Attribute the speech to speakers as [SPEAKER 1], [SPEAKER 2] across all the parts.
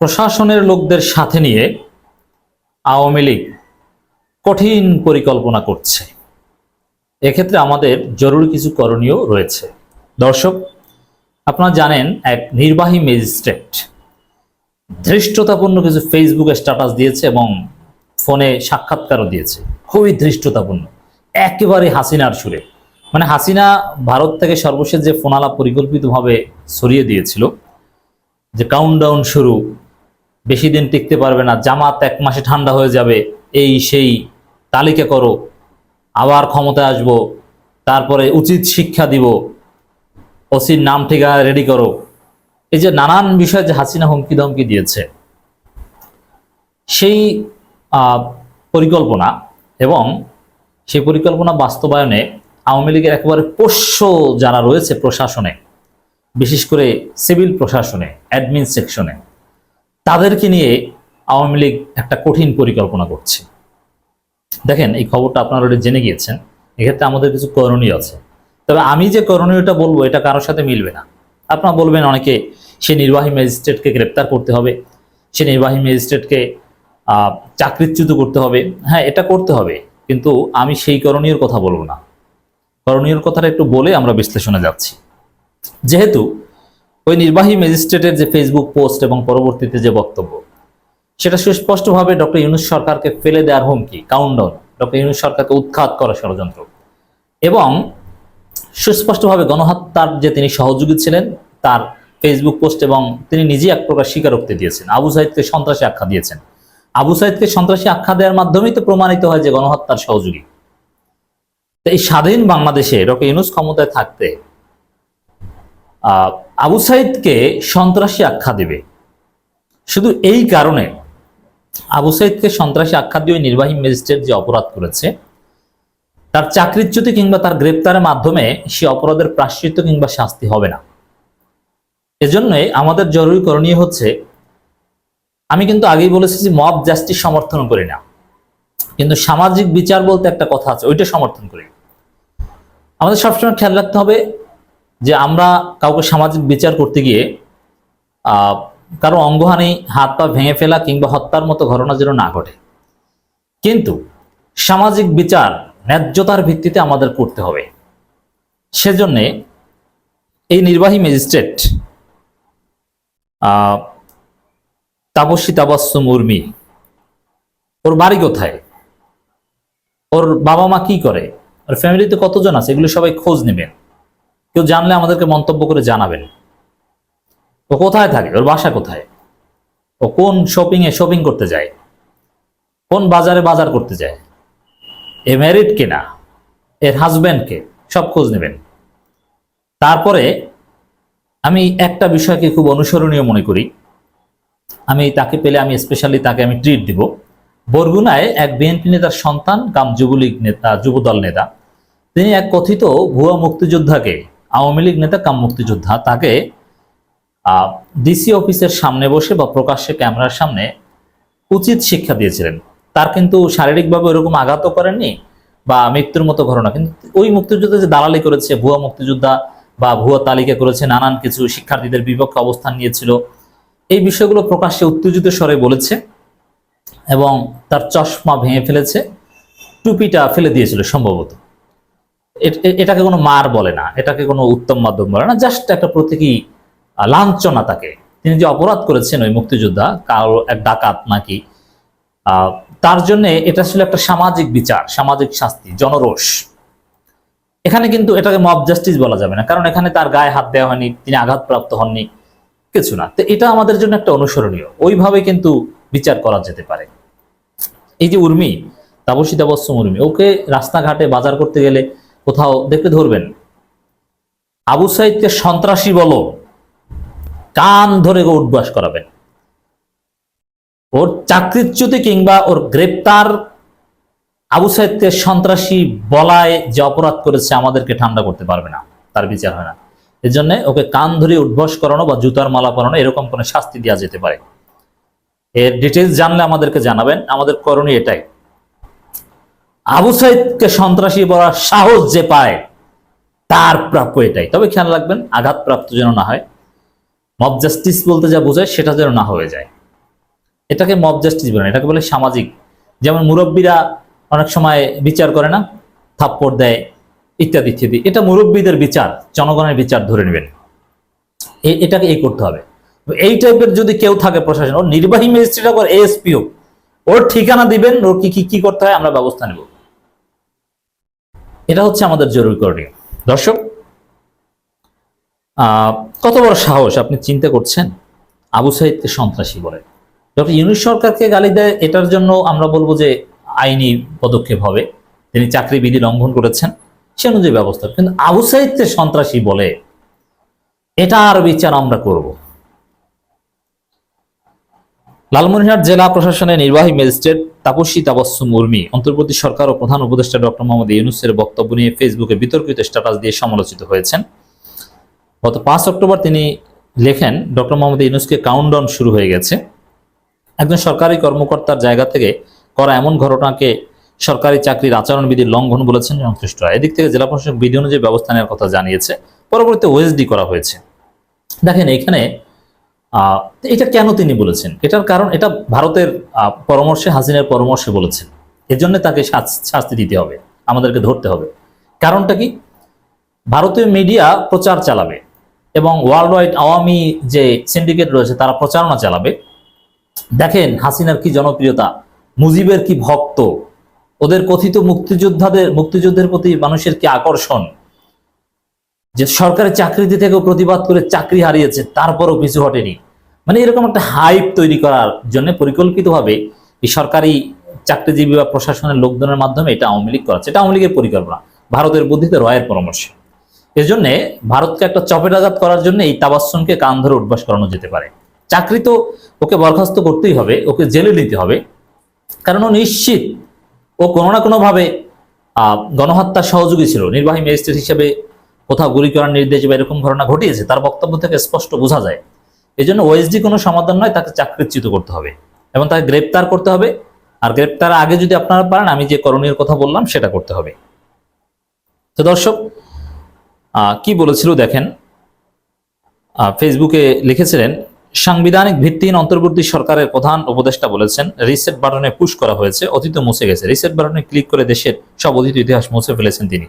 [SPEAKER 1] প্রশাসনের লোকদের সাথে নিয়ে আওয়ামী লীগ কঠিন পরিকল্পনা করছে। এক্ষেত্রে আমাদের জরুরি কিছু করণীয় রয়েছে। দর্শক, আপনারা জানেন এক নির্বাহী ম্যাজিস্ট্রেট ধৃষ্টতাপূর্ণ কিছু ফেসবুকে স্ট্যাটাস দিয়েছে এবং ফোনে সাক্ষাৎকারও দিয়েছে। খুবই ধৃষ্টতাপূর্ণ। একেবারে হাসিনার সুরে। মানে হাসিনা ভারত থেকে সর্বশেষ যে ফোনালা পরিকল্পিতভাবে ছড়িয়ে দিয়েছিল, যে কাউন্টডাউন শুরু বেশি দিন টিকতে পারবে না, জামাত এক মাসে ঠান্ডা হয়ে যাবে, এই সেই তালিকা করো। আবার ক্ষমতায় আসব, তারপরে উচিত শিক্ষা দিব, ওসির নাম ঠিকানা রেডি করো। এই যে নানান বিষয় যে হাসিনা হুমকি ধমকি দিয়েছে, সেই পরিকল্পনা এবং সেই পরিকল্পনা বাস্তবায়নে আওয়ামী লীগের একেবারে পোষ্য যারা রয়েছে প্রশাসনে, বিশেষ করে সিভিল প্রশাসনে অ্যাডমিন সেকশনে তাদেরকে নিয়ে আওয়ামী লীগ একটা কঠিন পরিকল্পনা করছে। দেখেন, এই খবরটা আপনারা already জেনে গিয়েছেন, এক্ষেত্রে আমাদের কিছু করণীয় আছে। তবে আমি যে করণীয়টা বলব, এটা কারোর সাথে মিলবে না। আপনারা বলবেন অনেকে, সে নির্বাহী ম্যাজিস্ট্রেটকে গ্রেপ্তার করতে হবে, সে নির্বাহী ম্যাজিস্ট্রেটকে চাকরিচ্যুত করতে হবে। হ্যাঁ এটা করতে হবে, কিন্তু আমি সেই করণীয়র কথা বলব না। করণীয়র কথাটা একটু বলে আমরা বিশ্লেষণে যাচ্ছি। যেহেতু ওই নির্বাহী ম্যাজিস্ট্রেটের যে ফেসবুক পোস্ট এবং পরবর্তীতে যে বক্তব্য, সেটা সুস্পষ্টভাবে ডক্টর ইউনুস সরকারকে ফেলে দেওয়ার হুমকি কাউন্টডাউন ডক্টর ইউনুস সরকারকে উৎখাত করা ষড়যন্ত্র। এবং সুস্পষ্টভাবে গণহত্যার যে তিনি সহযোগী ছিলেন, তার ফেসবুক পোস্ট এবং তিনি নিজেই এক প্রকার স্বীকারোক্তি দিয়েছেন। আবু সাইদকে সন্ত্রাসী আখ্যা দিয়েছেন। আবু সাইদকে সন্ত্রাসী আখ্যা দেওয়ার মাধ্যমেই তো প্রমাণিত হয় যে গণহত্যার সহযোগী। এই স্বাধীন বাংলাদেশে ডক্টর ইউনুস ক্ষমতায় থাকতে আবু সাইদকে সন্ত্রাসী আখ্যা দেবে। শুধু এই কারণে, আবু সাইদকে সন্ত্রাসী আখ্যা দিয়ে নির্বাহী ম্যাজিস্ট্রেট যে অপরাধ করেছে, তার চাকরিচ্যুতি কিংবা তার গ্রেপ্তারের মাধ্যমে সে অপরাধের প্রাশ্চিত্য কিংবা শাস্তি হবে না। এজন্য আমাদের জরুরি করণীয় হচ্ছে, আমি কিন্তু আগেই বলেছি যে মব জাস্টিস সমর্থন করি না। কিন্তু সামাজিক বিচার বলতে একটা কথা আছে, ওইটা সমর্থন করি। আমাদের সবসময় খেয়াল রাখতে হবে যে আমরা কাউকে সামাজিক বিচার করতে গিয়ে কারও অঙ্গহানি, হাত পা ভেঙে ফেলা কিংবা হত্যার মতো ঘটনা যেন না ঘটে। কিন্তু সামাজিক বিচার ন্যায্যতার ভিত্তিতে আমাদের করতে হবে। সেজন্যে এই নির্বাহী ম্যাজিস্ট্রেট তাপসী তাবাস্সুম উর্মি ওর বাড়ি কোথায়? ওর বাবা মা কি করে? ওর ফ্যামিলিতে কতজন আছে? এগুলো সবাই খোঁজ নেবেন। কেউ জানলে আমাদেরকে মন্তব্য করে জানাবেন। ও কোথায় থাকে? ওর বাসা কোথায়? ও কোন শপিং এ শপিং করতে যায়? কোন বাজারে বাজার করতে যায়? এ ম্যারিড কিনা? এর হাজব্যান্ডকে সব খোঁজ নেবেন। তারপরে আমি একটা বিষয়কে খুব অনুসরণীয় মনে করি। আমি তাকে পেলে আমি স্পেশালি তাকে আমি ট্রিট দিব। বরগুনায় এক বিএনপি নেতার সন্তান, কাম যুবলীগ নেতা, যুবদল নেতা। তিনি এক কথিত ভুয়া মুক্তিযোদ্ধাকে আওয়ামী লীগ নেতা কাম মুক্তিযোদ্ধা তাকে ডিসি অফিসের সামনে বসে বা প্রকাশ্যে ক্যামেরার সামনে উচিত শিক্ষা দিয়েছিলেন। তার কিন্তু শারীরিকভাবে ওরকম আঘাতও করেননি বা মৃত্যুর মতো ঘটনা। কিন্তু ওই মুক্তিযোদ্ধা যে দালালি করেছে, ভুয়া মুক্তিযোদ্ধা বা ভুয়া তালিকা করেছে, নানান কিছু শিক্ষার্থীদের বিপক্ষে অবস্থান নিয়েছিল, এই বিষয়গুলো প্রকাশ্যে উত্তেজিত স্বরে বলেছে এবং তার চশমা ভেঙে ফেলেছে, টুপিটা ফেলে দিয়েছিল সম্ভবত। এটাকে কোনো মার বলে না, এটাকে কোনো উত্তম মাধ্যম বলে না, জাস্ট একটা প্রতীকী লাঞ্ছনা তাকে। তিনি যে অপরাধ করেছেন ওই মুক্তিযোদ্ধা কারও এক ডাকাত নাকি তার জন্য এটা ছিল একটা সামাজিক বিচার, সামাজিক শাস্তি, জনরোষ। এখানে কিন্তু এটাকে মব জাস্টিস বলা যাবে না, কারণ এখানে তার গায়ে হাত দেওয়া হয়নি, তিনি আঘাতপ্রাপ্ত হননি, কিছু না। তো এটা আমাদের জন্য একটা অনুসরণীয়, ওইভাবে কিন্তু বিচার করা যেতে পারে। এই যে উর্মি, তাপসী তাবস্যম উর্মি, ওকে রাস্তাঘাটে বাজার করতে গেলে কোথাও দেখতে ধরবেন। আবু সাইদকে সন্ত্রাসী বলো, কান ধরে গো উঠবাস করাবেন। ওর চাকরিচ্যুতি কিংবা ওর গ্রেপ্তার আবু সাইদকে সন্ত্রাসী বলায় যে অপরাধ করেছে আমাদেরকে ঠান্ডা করতে পারবে না, তার বিচার হয় না। এর জন্য ওকে কান ধরে উদ্বাস করানো বা জুতার মালা পরানো, এরকম কোনো শাস্তি দেওয়া যেতে পারে। এর ডিটেলস জানলে আমাদেরকে জানাবেন। আমাদের করণীয় এটাই। আবু সাইদকে সন্ত্রাসী বলার সাহস যে পায়, তার প্রাপ্য এটাই। তবে খেয়াল রাখবেন, আঘাতপ্রাপ্ত যেন না হয় মব জাস্টিস বলতে যা বোঝায় সেটা যেন না হয়ে যায়। এটাকে মব জাস্টিস বলে এটাকে বলে সামাজিক। যেমন মুরব্বীরা অনেক সময় বিচার করে না, থাপ্পড় দেয়, ইত্যাদি ইত্যাদি। এটা মুরব্বীদের বিচার, জনগণের বিচার ধরে নেবেন। এটাকে এই করতে হবে। এই টাইপের যদি কেউ থাকে প্রশাসন, ওর নির্বাহী ম্যাজিস্ট্রেট হোক এএসপিও ওর ঠিকানা দিবেন, ওর কি কি করতে হয় আমরা ব্যবস্থা নেব। এটা হচ্ছে আমাদের জরুরি করণীয়। দর্শক কত বড় সাহস আপনি চিন্তা করছেন? আবু সাইদকে সন্ত্রাসী বলে। ডক্টর ইউনুস সরকারকে গালি দেয়, এটার জন্য আমরা বলব যে আইনি পদক্ষেপ হবে। তিনি চাকরি বিধি লঙ্ঘন করেছেন, সে অনুযায়ী ব্যবস্থা। কিন্তু আবু সাইদকে সন্ত্রাসী বলে, এটা আর বিচার আমরা করব। লালমনিরহাট জেলা প্রশাসনের নির্বাহী ম্যাজিস্ট্রেট তাপসী তাবস্সুম উর্মি অন্তর্বর্তী সরকার ও প্রধান উপদেষ্টা ডক্টর মোহাম্মদ ইউনুসের বক্তব্য নিয়ে ফেসবুকে বিতর্কিত স্ট্যাটাস দিয়ে সমালোচিত হয়েছেন। গত পাঁচ অক্টোবর তিনি লেখেন, ডক্টর মোহাম্মদ ইউনুসকে কাউন্টডাউন শুরু হয়ে গেছে। একজন সরকারি কর্মকর্তার জায়গা থেকে করা এমন ঘটনাকে সরকারি চাকরির আচরণবিধির লঙ্ঘন বলেছেন সংশ্লিষ্টরা এদিক থেকে জেলা প্রশাসক বিধি অনুযায়ী ব্যবস্থা নেওয়ার কথা জানিয়েছে। পরবর্তীতে ওএসডি করা হয়েছে। দেখেন, এখানে এটা কেন তিনি বলেছেন? এটার কারণ, এটা ভারতের পরামর্শে, হাসিনের পরামর্শে বলেছেন। এর জন্য তাকে শাস- শাস্তি দিতে হবে, আমাদেরকে ধরতে হবে। কারণটা কি? ভারতীয় মিডিয়া প্রচার চালাবে এবং ওয়ার্ল্ড ওয়াইড আওয়ামী যে সিন্ডিকেট রয়েছে, তারা প্রচারণা চালাবে। দেখেন হাসিনার কি জনপ্রিয়তা, মুজিবের কি ভক্ত, ওদের কথিত মুক্তিযোদ্ধাদের, মুক্তিযুদ্ধের প্রতি মানুষের কি আকর্ষণ। যে সরকারি চাকরিতে থেকেও প্রতিবাদ করে চাকরি হারিয়েছে, তারপরও পিছু ঘটেনি। মানে এরকম একটা হাইপ তৈরি করার জন্য পরিকল্পিতভাবে এই সরকারি চাকরিজীবী বা প্রশাসনের লোকজনের মাধ্যমে এটা আওয়ামী লীগ করাচ্ছে এটা আওয়ামী লীগের পরিকল্পনা, ভারতের বুদ্ধিতে রয়ের পরামর্শ। এজন্য ভারতকে একটা চপেটাঘাত করার জন্য এই তাবাসনকে কান ধরে উঠবাস করানো যেতে পারে। চাকরি তো ওকে বরখাস্ত করতেই হবে, ওকে জেলে নিতে হবে। কারণ ও নিশ্চিত, ও কোনো না কোনোভাবে গণহত্যার সহযোগী ছিল, নির্বাহী ম্যাজিস্ট্রেট হিসেবে কোথাও গুলি করার নির্দেশ বা এরকম ঘটনা ঘটিয়েছে, তার বক্তব্য থেকে স্পষ্ট বোঝা যায়। এই জন্য ওএসডি কোনো সমাধান নয়, তাকে চাকরিচ্যুত করতে হবে এবং তাকে গ্রেপ্তার করতে হবে। আর গ্রেপ্তার আগে যদি আপনারা পারেন, আমি যে করণীয় কথা বললাম, সেটা করতে হবে। তো দর্শক কি বলেছিল দেখেন? ফেসবুকে লিখেছিলেন, সাংবিধানিক ভিত্তিহীন অন্তর্বর্তী সরকারের প্রধান উপদেষ্টা বলেছেন, রিসেট বাটনে পুশ করা হয়েছে, অতীত মুছে গেছে। রিসেট বাটনে ক্লিক করে দেশের সব অতীত ইতিহাস মুছে ফেলেছেন তিনি।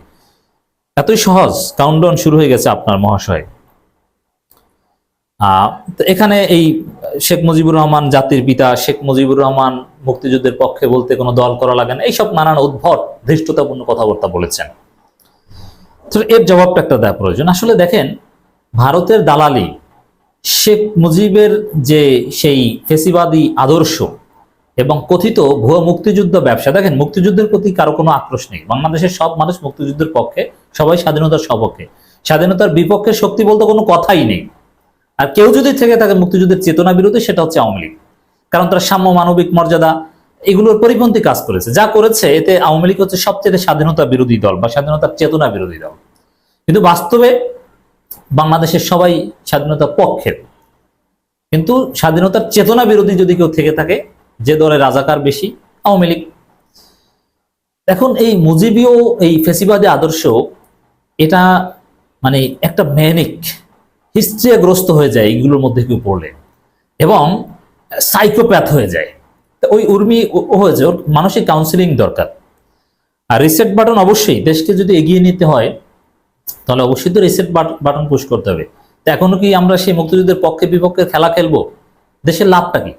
[SPEAKER 1] এতই সহজ কাউন্টডাউন শুরু হয়ে গেছে আপনার মহাশয়। এখানে এই শেখ মুজিবুর রহমান, জাতির পিতা শেখ মুজিবুর রহমান মুক্তিযুদ্ধের পক্ষে বলতে কোনো দল করা লাগে না। এইসব নানান উদ্ভট, ধৃষ্টতাপূর্ণ কথাবার্তা বলেছেন। তো এর জবাবটা একটা দেওয়া প্রয়োজন। আসলে দেখেন, ভারতের দালালি, শেখ মুজিবের যে সেই ফেসিবাদী আদর্শ এবং কথিত ভুয়া মুক্তিযুদ্ধ ব্যবসা। দেখেন, মুক্তিযুদ্ধের প্রতি কারও কোনো আক্রোশ নেই। বাংলাদেশের সব মানুষ মুক্তিযুদ্ধের পক্ষে, সবাই স্বাধীনতার সপক্ষে। স্বাধীনতার বিপক্ষে শক্তি বলতে কোনো কথাই নেই। আর কেউ যদি থেকে থাকে মুক্তিযুদ্ধের চেতনা বিরোধী, সেটা হচ্ছে আওয়ামী লীগ। কারণ তারা সাম্য মানবিক মর্যাদা, এগুলোর পরিপন্থী কাজ করেছে। যা করেছে, এতে আওয়ামী লীগ হচ্ছে সবচেয়ে স্বাধীনতা বিরোধী দল বা স্বাধীনতার চেতনা বিরোধী দল। কিন্তু বাস্তবে বাংলাদেশের সবাই স্বাধীনতার পক্ষের কিন্তু স্বাধীনতার চেতনা বিরোধী যদি কেউ থেকে থাকে যে দলে রাজাকার বেশি, আওয়ামী লীগ। এখন এই মুজিবীয়, এই ফেসিবাদী আদর্শ, এটা মানে একটা ম্যানিক, হিস্ট্রিয়াগ্রস্ত হয়ে যায় এইগুলোর মধ্যে কেউ পড়লে। এবং সাইকোপ্যাথ হয়ে যায়। ওই উর্মি হয়েছে ওর মানসিক কাউন্সিলিং দরকার। আর রিসেট বাটন অবশ্যই, দেশকে যদি এগিয়ে নিতে হয়, তাহলে অবশ্যই তো রিসেট বাটন পুশ করতে হবে। তো এখনও কি আমরা সেই মুক্তিযুদ্ধের পক্ষে বিপক্ষে খেলা খেলব? দেশের লাভটা কি?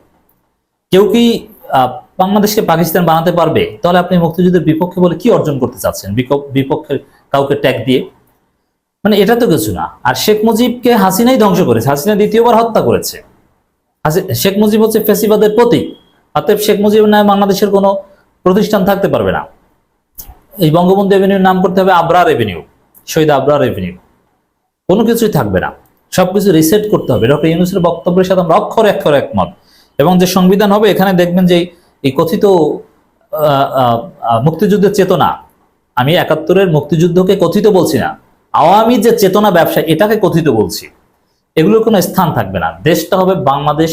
[SPEAKER 1] কেউ কি বাংলাদেশকে পাকিস্তান বানাতে পারবে? তাহলে আপনি মুক্তিযুদ্ধের বিপক্ষে বলে কি অর্জন করতে চাচ্ছেন? বিপ- বিপক্ষে কাউকে ট্যাগ দিয়ে? মানে এটা তো কিছু না। আর শেখ মুজিবকে হাসিনাই ধ্বংস করেছে। হাসিনা দ্বিতীয়বার হত্যা করেছে। শেখ মুজিব হচ্ছে ফেসিবাদের প্রতীক। অতএব শেখ মুজিবের নামে বাংলাদেশের কোনো প্রতিষ্ঠান থাকতে পারবে না। এই বঙ্গবন্ধু এভিনিউর নাম করতে হবে আবরার এভিনিউ শহীদ আবরার এভিনিউ কোনো কিছুই থাকবে না। সবকিছু রিসেট করতে হবে। ডক্টর ইউনুসের বক্তব্যের সাথে আমরা অক্ষর অক্ষর একমত। এবং যে সংবিধান হবে, এখানে দেখবেন যে এই কথিত মুক্তিযুদ্ধের চেতনা, আমি একাত্তরের মুক্তিযুদ্ধকে কথিত বলছি না, আওয়ামী যে চেতনা ব্যবসা, এটাকে কথিত বলছি, এগুলোর কোনো স্থান থাকবে না। দেশটা হবে বাংলাদেশ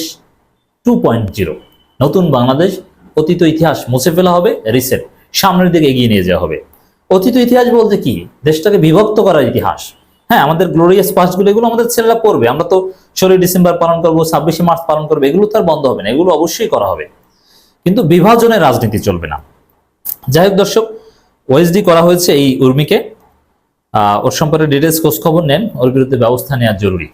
[SPEAKER 1] টু পয়েন্ট জিরো। নতুন বাংলাদেশ, অতীত ইতিহাস মুছে ফেলা হবে রিসেট সামনের দিকে এগিয়ে নিয়ে যাওয়া হবে। অতীত ইতিহাস বলতে কি? দেশটাকে বিভক্ত করার ইতিহাস। হ্যাঁ আমাদের গ্লোরিয়াস পাস্টগুলো এগুলো আমাদের ছেলেরা করবে আমরা তো ষোলোই ডিসেম্বর পালন করব, ছাব্বিশে মার্চ পালন করব, এগুলো তো আর বন্ধ হবে না, এগুলো অবশ্যই করা হবে। কিন্তু বিভাজনের রাজনীতি চলবে না। যাই হোক দর্শক ওএসডি করা হয়েছে এই উর্মিকে। ওর সম্পর্কে ডিটেলস খোঁজ খবর নেন, ওর বিরুদ্ধে ব্যবস্থা নেওয়া জরুরি।